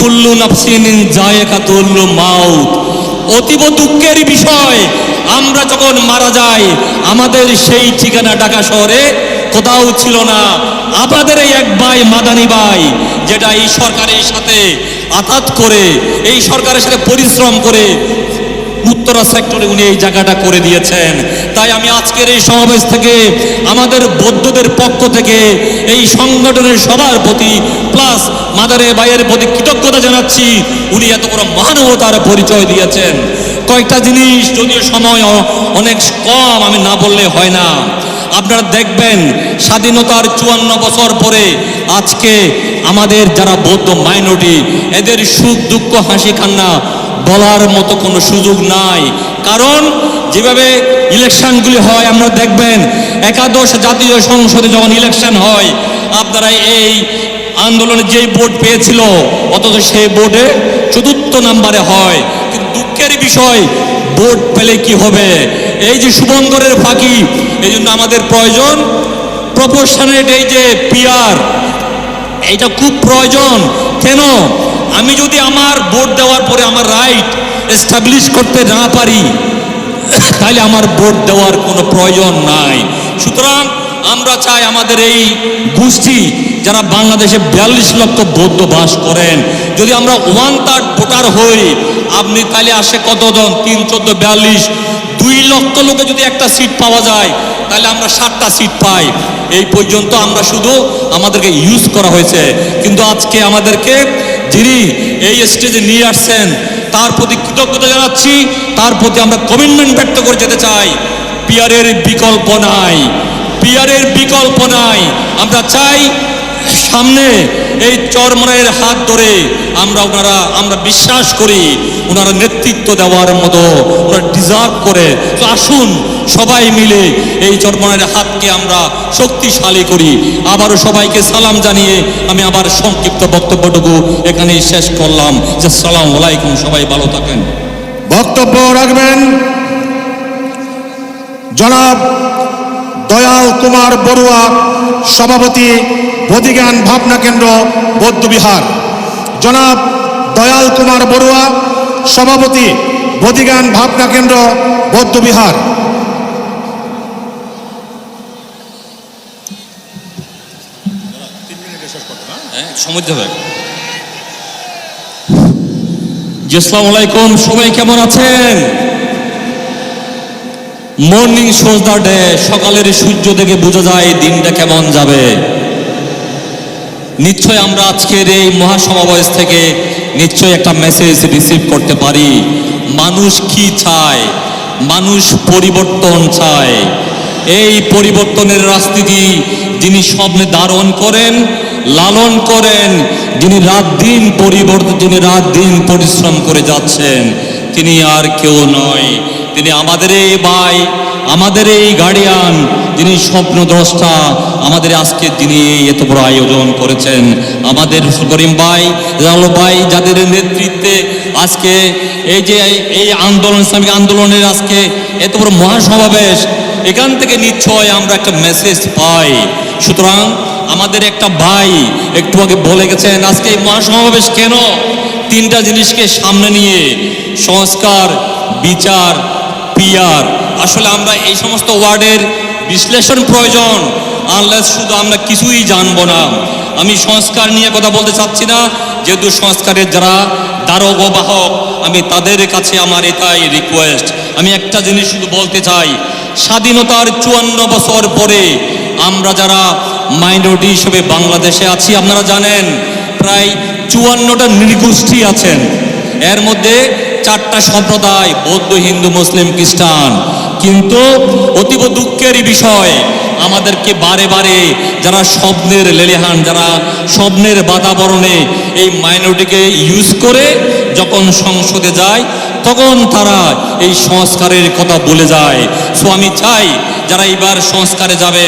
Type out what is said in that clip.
কুল্লু নাফসিন জায়কাতুল মাউত। অতীব দুঃখের বিষয়, আমরা যখন মারা যাই, আমাদের সেই ঠিকানা ঢাকা শহরে কোথাও ছিল না। আমাদের এই এক ভাই মাদানি ভাই, যেটা এই সরকারের সাথে আঘাত করে, এই সরকারের সাথে পরিশ্রম করে উত্তরা সেক্টরে উনি এই জায়গাটা করে দিয়েছেন। তাই আমি আজকের এই সমাবেশ থেকে আমাদের বৌদ্ধদের পক্ষ থেকে এই সংগঠনের সবার প্রতি প্লাস মাদারে বাইয়ের প্রতি কৃতজ্ঞতা জানাচ্ছি। উনি এত বড় মহানুভতার পরিচয় দিয়েছেন। কয়েকটা জিনিস যদিও সময় অনেক কম, আমি না বললে হয় না। আপনারা দেখবেন, স্বাধীনতার চুয়ান্ন বছর পরে আজকে আমাদের যারা বৌদ্ধ মাইনরিটি এদের সুখ দুঃখ, হাসি, কান্না বলার মতো কোনো সুযোগ নাই। কারণ যেভাবে ইলেকশনগুলি হয়, আমরা দেখবেন একাদশ জাতীয় সংসদে যখন ইলেকশন হয়, আপনারা এই আন্দোলনে যেই ভোট পেয়েছিল, অথচ সেই ভোটে চতুর্থ নাম্বারে হয়। কিন্তু দুঃখের বিষয়, ভোট পেলে কি হবে? এই যে শুভঙ্করের ফাঁকি, এই জন্য আমাদের প্রয়োজন প্রপোর্শনেট এই যে পিয়ার এটা খুব প্রয়োজন। কেন? আমি যদি আমার ভোট দেওয়ার পরে আমার রাইট এস্টাবলিশ করতে না পারি, তাহলে আমার ভোট দেওয়ার কোনো প্রয়োজন নাই। সুতরাং আমরা চাই আমাদের এই গোষ্ঠী যারা বাংলাদেশে বিয়াল্লিশ লক্ষ বৌদ্ধ বাস করেন, যদি আমরা ওয়ান থার্ড ভোটার হই, আপনি তাহলে আসে কতজন? তিন, চোদ্দ, বিয়াল্লিশ। দুই লক্ষ লোকে যদি একটা সিট পাওয়া যায়, তাহলে আমরা সাতটা সিট পাই। এই পর্যন্ত আমরা শুধু আমাদেরকে ইউজ করা হয়েছে। কিন্তু আজকে আমাদেরকে যিনি এই স্টেজে নিয়ে আসছেন, তার প্রতি কৃতজ্ঞতা জানাচ্ছি। তার প্রতি আমরা কমিটমেন্ট ব্যক্ত করে যেতে চাই। পিয়ারের বিকল্প নাই। পিয়ারের বিকল্প নাই। আমরা চাই সামনে এই চরমনের হাত ধরে আমরা ওনারা, আমরা বিশ্বাস করি, ওনারা নেতৃত্ব দেওয়ার মতো, ওনারা ডিজার্ভ করে। তো আসুন সবাই মিলে এই চরমনের হাতকে আমরা শক্তিশালী করি। আবারও সবাইকে সালাম জানিয়ে আমি আবার সংক্ষিপ্ত বক্তব্যটুকু এখানেই শেষ করলাম। যে সালাম আলাইকুম, সবাই ভালো থাকেন। বক্তব্য রাখবেন জনাব দয়াল কুমার বড়ুয়া সভাপতি বোধিজ্ঞান ভাবনা কেন্দ্র বৌদ্ধবিহার। জনাব দয়াল কুমার বড়ুয়া সভাপতি বোধিজ্ঞান ভাবনা কেন্দ্র বৌদ্ধবিহার। হ্যাঁ? সমুদ্র জি আসসালামু আলাইকুম সবাই কেমন আছেন? মর্নিং সোজদা ডে সকালের সূর্য দেখে বোঝা যায় দিনটা কেমন যাবে। নিশ্চয় আমরা আজকের এই মহাসমাবেশ থেকে নিশ্চয় একটা মেসেজ রিসিভ করতে পারি। মানুষ কি চায়? মানুষ পরিবর্তন চায়। এই পরিবর্তনের রাজনীতি যিনি স্বপ্নে ধারণ করেন, লালন করেন, যিনি রাত দিন পরিবর্তন যিনি রাত দিন পরিশ্রম করে যাচ্ছেন, তিনি আর কেউ নয়। তিনি আমাদের এই ভাই, আমাদের এই গার্ডিয়ান যিনি স্বপ্ন স্বপ্নদ্রষ্টা, আমাদের আজকে যিনি এত বড় আয়োজন করেছেন। আমাদের করিম ভাই জালো ভাই, যাদের নেতৃত্বে আজকে এই যে এই আন্দোলন, ইসলামিক আন্দোলনের আজকে এত বড় মহাসমাবেশ, এখান থেকে নিশ্চয় আমরা একটা মেসেজ পাই। সুতরাং আমাদের একটা ভাই একটু আগে বলে গেছেন, আজকে এই মহাসমাবেশ কেন? তিনটা জিনিসকে সামনে নিয়ে সংস্কার, বিচার পিয়ার আসলে আমরা এই সমস্ত ওয়ার্ডের বিশ্লেষণ প্রয়োজন আনলেস শুধু আমরা কিছুই জানব না। আমি সংস্কার নিয়ে কথা বলতে চাচ্ছি না, যেহেতু সংস্কারের যারা দ্বারক বাহক, আমি তাদের কাছে আমার এটাই রিকোয়েস্ট আমি একটা জিনিস শুধু বলতে চাই, স্বাধীনতার চুয়ান্ন বছর পরে আমরা যারা মাইনরিটি হিসেবে বাংলাদেশে আছি, আপনারা জানেন, প্রায় চুয়ান্নটা নৃগোষ্ঠী আছেন। এর মধ্যে চারটা সম্প্রদায়, বৌদ্ধ, হিন্দু, মুসলিম, খ্রিস্টান। কিন্তু অতীব দুঃখের বিষয়, আমাদেরকে বারে বারে যারা স্বপ্নের লেলিহান, যারা স্বপ্নের বাতাবরণে এই মাইনরিটিকে ইউজ করে যখন সংসদে যায়, তখন তারা এই সংস্কারের কথা বলে যায়। সো আমি চাই যারা এবার সংস্কারে যাবে